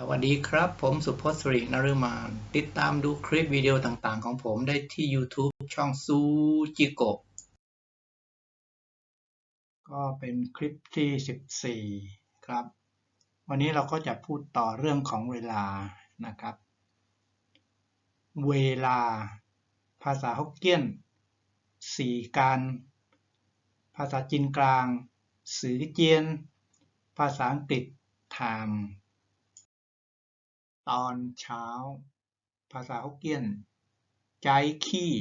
สวัสดีครับ ผมสุพจน์สิรินฤมาน ติดตามดูคลิปวิดีโอต่างๆ ของผมได้ที่ YouTube ช่องซูจิโกะก็เป็นคลิปที่ 14 ครับ วันนี้เราก็จะพูดต่อเรื่องของเวลานะครับ เวลา ภาษาฮกเกี้ยนสีการ ภาษาจีนกลาง สือเจียน ภาษาอังกฤษ time ตอนเช้า ภาษาฮกเกี้ยน ใจขี้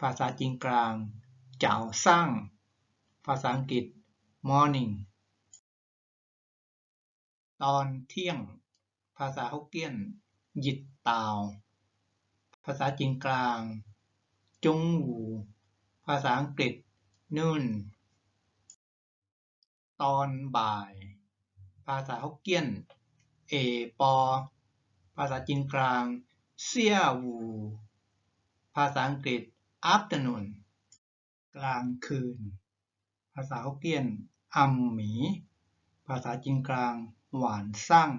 ภาษาจีนกลาง เจ้าสร้าง ภาษาอังกฤษ morning ตอนเที่ยง ภาษาฮกเกี้ยน หยิดตาว ภาษาจีนกลาง จงหู ภาษาอังกฤษ noon ตอนบ่าย ภาษาฮกเกี้ยน เอปอ ภาษาจีนกลางเซียวูภาษาอังกฤษ afternoon กลางคืน ภาษาฮกเกี้ยนอัมหมี ภาษาจีนกลาง หวานซั่ง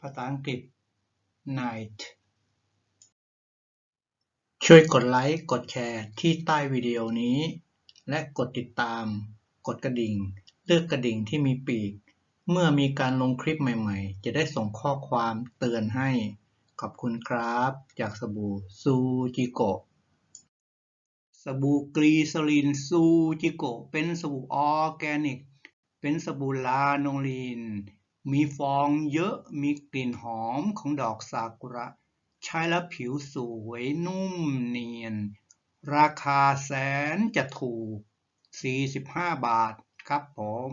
ภาษาอังกฤษ night ช่วยกดไลค์ กดแชร์ที่ใต้วิดีโอนี้ และกดติดตาม กดกระดิ่ง เลือกกระดิ่งที่มีปีก เมื่อมีการลงคลิปใหม่ ๆ จะได้ส่งข้อความเตือนให้ ขอบคุณครับ จากสบู่ซูจิโกะ สบู่กรีซลินซูจิโกะเป็นสบู่ออร์แกนิก เป็นสบู่ลาโนลีน มีฟองเยอะ มีกลิ่นหอมของดอกซากุระ ใช้แล้วผิวสวยนุ่มเนียน ราคาแสนจะถูก 45 บาทครับผม